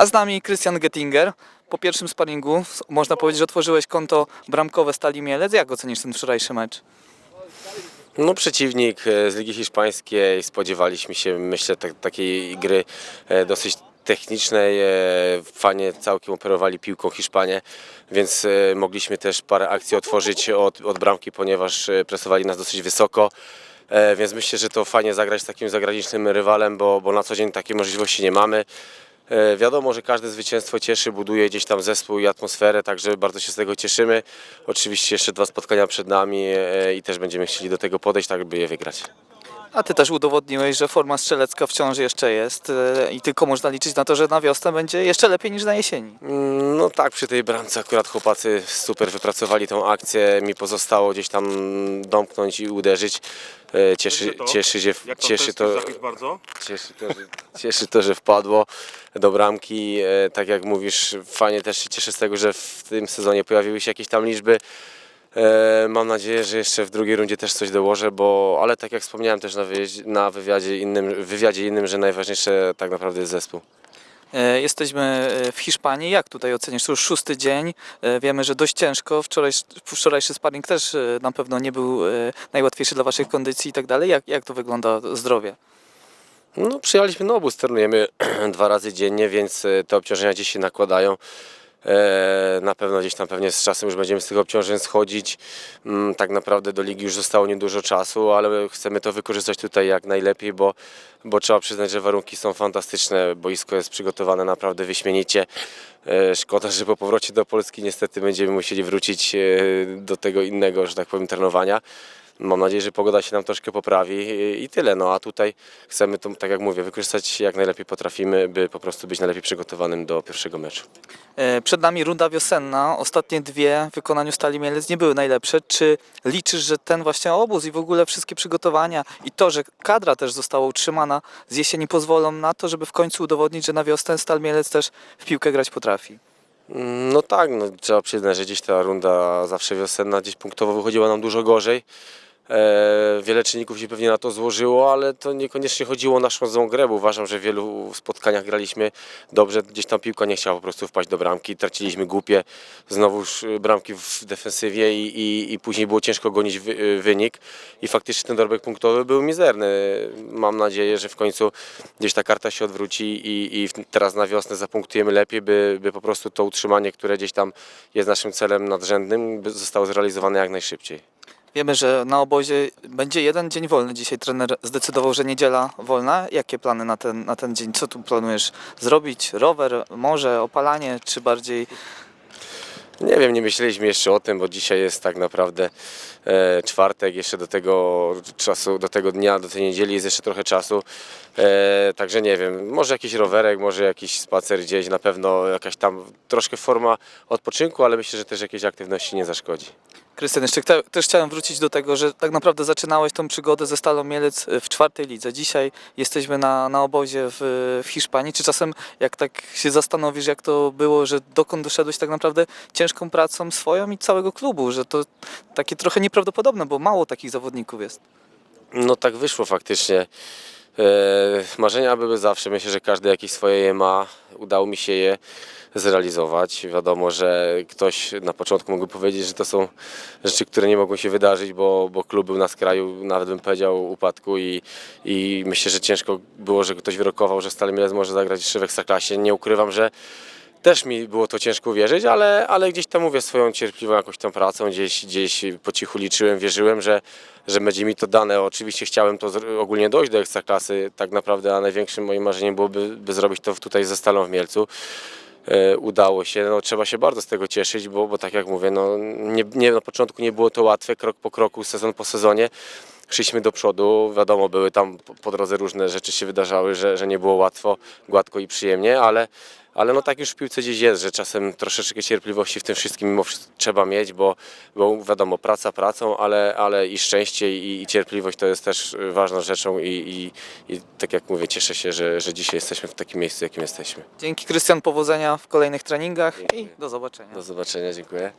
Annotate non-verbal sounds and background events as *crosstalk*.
A z nami Krystian Gettinger. Po pierwszym sparingu można powiedzieć, że otworzyłeś konto bramkowe Stali Mielec. Jak ocenisz ten wczorajszy mecz? No przeciwnik e, z Ligi Hiszpańskiej, spodziewaliśmy się myślę tak, takiej gry e, dosyć technicznej, e, fajnie całkiem operowali piłką Hiszpanie, więc mogliśmy też parę akcji otworzyć od, od bramki, ponieważ presowali nas dosyć wysoko. Więc myślę, że to fajnie zagrać z takim zagranicznym rywalem, bo, bo na co dzień takiej możliwości nie mamy. E, Wiadomo, że każde zwycięstwo cieszy, buduje gdzieś tam zespół i atmosferę, także bardzo się z tego cieszymy. Oczywiście jeszcze dwa spotkania przed nami e, i też będziemy chcieli do tego podejść, tak by je wygrać. A ty też udowodniłeś, że forma strzelecka wciąż jeszcze jest e, i tylko można liczyć na to, że na wiosnę będzie jeszcze lepiej niż na jesieni. Mm, No tak, przy tej bramce akurat chłopacy super wypracowali tą akcję. Mi pozostało gdzieś tam domknąć i uderzyć. E, Cieszy, to. cieszy, Jak tam cieszy, tęsknisz to, za kimś bardzo? cieszy, to, że, cieszy to, że wpadło do bramki. E, Tak jak mówisz, fajnie też się cieszę z tego, że w tym sezonie pojawiły się jakieś tam liczby. E, Mam nadzieję, że jeszcze w drugiej rundzie też coś dołożę, bo ale tak jak wspomniałem też na, wyjeździe, na wywiadzie, innym, wywiadzie innym, że najważniejsze tak naprawdę jest zespół. E, Jesteśmy e, w Hiszpanii. Jak tutaj ocenisz? To już szósty dzień. E, Wiemy, że dość ciężko. Wczoraj, wczorajszy sparring też na pewno nie był najłatwiejszy dla waszych kondycji i tak dalej. Jak, jak to wygląda zdrowie? No, przyjechaliśmy na obóz, trenujemy *clears throat* dwa razy dziennie, więc te obciążenia gdzieś się nakładają. E, Na pewno gdzieś tam pewnie z czasem już będziemy z tych obciążeń schodzić. Mm, Tak naprawdę do ligi już zostało niedużo czasu, ale chcemy to wykorzystać tutaj jak najlepiej, bo, bo trzeba przyznać, że warunki są fantastyczne. Boisko jest przygotowane naprawdę wyśmienicie. E, Szkoda, że po powrocie do Polski niestety będziemy musieli wrócić e, do tego innego, że tak powiem, trenowania. Mam nadzieję, że pogoda się nam troszkę poprawi i- i tyle. No a tutaj chcemy to, tak jak mówię, wykorzystać jak najlepiej potrafimy, by po prostu być najlepiej przygotowanym do pierwszego meczu. E, Przed nami runda wiosenna. Ostatnie dwie w wykonaniu Stali Mielec nie były najlepsze. Czy liczysz, że ten właśnie obóz i w ogóle wszystkie przygotowania i to, że kadra też została utrzymana z jesieni pozwolą na to, żeby w końcu udowodnić, że na wiosnę Stal Mielec też w piłkę grać potrafi? Mm, No tak, no, trzeba przyznać, że gdzieś ta runda zawsze wiosenna gdzieś punktowo wychodziła nam dużo gorzej. E, wiele czynników się pewnie na to złożyło, ale to niekoniecznie chodziło o naszą złą grę, bo uważam, że w wielu spotkaniach graliśmy dobrze, gdzieś tam piłka nie chciała po prostu wpaść do bramki, traciliśmy głupie znowuż y, bramki w defensywie i, i, i później było ciężko gonić wy, y, wynik i faktycznie ten dorobek punktowy był mizerny. Mam nadzieję, że w końcu gdzieś ta karta się odwróci i, i teraz na wiosnę zapunktujemy lepiej, by, by po prostu to utrzymanie, które gdzieś tam jest naszym celem nadrzędnym, zostało zrealizowane jak najszybciej. Wiemy, że na obozie będzie jeden dzień wolny. Dzisiaj trener zdecydował, że niedziela wolna. Jakie plany na ten, na ten dzień? Co tu planujesz zrobić? Rower, morze, opalanie, czy bardziej Nie wiem, nie myśleliśmy jeszcze o tym, bo dzisiaj jest tak naprawdę e, czwartek, jeszcze do tego czasu, do tego dnia, do tej niedzieli jest jeszcze trochę czasu. E, także nie wiem, może jakiś rowerek, może jakiś spacer gdzieś, na pewno jakaś tam troszkę forma odpoczynku, ale myślę, że też jakiejś aktywności nie zaszkodzi. Krystian, jeszcze też chciałem wrócić do tego, że tak naprawdę zaczynałeś tą przygodę ze Stalą Mielec w czwartej lidze. Dzisiaj jesteśmy na, na obozie w, w Hiszpanii. Czy czasem, jak tak się zastanowisz, jak to było, że dokąd doszedłeś tak naprawdę ciężką pracą swoją i całego klubu, że to takie trochę nieprawdopodobne, bo mało takich zawodników jest. No tak wyszło faktycznie. E, marzenia były zawsze. Myślę, że każdy jakieś swoje je ma. Udało mi się je zrealizować. Wiadomo, że ktoś na początku mógłby powiedzieć, że to są rzeczy, które nie mogą się wydarzyć, bo, bo klub był na skraju, nawet bym powiedział, upadku i, i myślę, że ciężko było, że ktoś wyrokował, że Stal Mielec może zagrać jeszcze w Ekstraklasie. Nie ukrywam, że też mi było to ciężko uwierzyć, ale, ale gdzieś tam mówię swoją cierpliwą jakąś tą pracą, gdzieś, gdzieś po cichu liczyłem, wierzyłem, że, że będzie mi to dane. Oczywiście chciałem to ogólnie dojść do ekstraklasy, tak naprawdę, a największym moim marzeniem byłoby by zrobić to tutaj ze Stalą w Mielcu. E, udało się, no, trzeba się bardzo z tego cieszyć, bo, bo tak jak mówię, no, nie, nie, na początku nie było to łatwe, krok po kroku, sezon po sezonie. Szliśmy do przodu, wiadomo, były tam po- drodze różne rzeczy się wydarzały, że, że nie było łatwo, gładko i przyjemnie, ale, ale no tak już w piłce gdzieś jest, że czasem troszeczkę cierpliwości w tym wszystkim mimo wszystko trzeba mieć, bo, bo wiadomo, praca pracą, ale, ale i szczęście i, i cierpliwość to jest też ważną rzeczą i, i, i tak jak mówię, cieszę się, że, że dzisiaj jesteśmy w takim miejscu, jakim jesteśmy. Dzięki Krystian, powodzenia w kolejnych treningach i do zobaczenia. Do zobaczenia, dziękuję.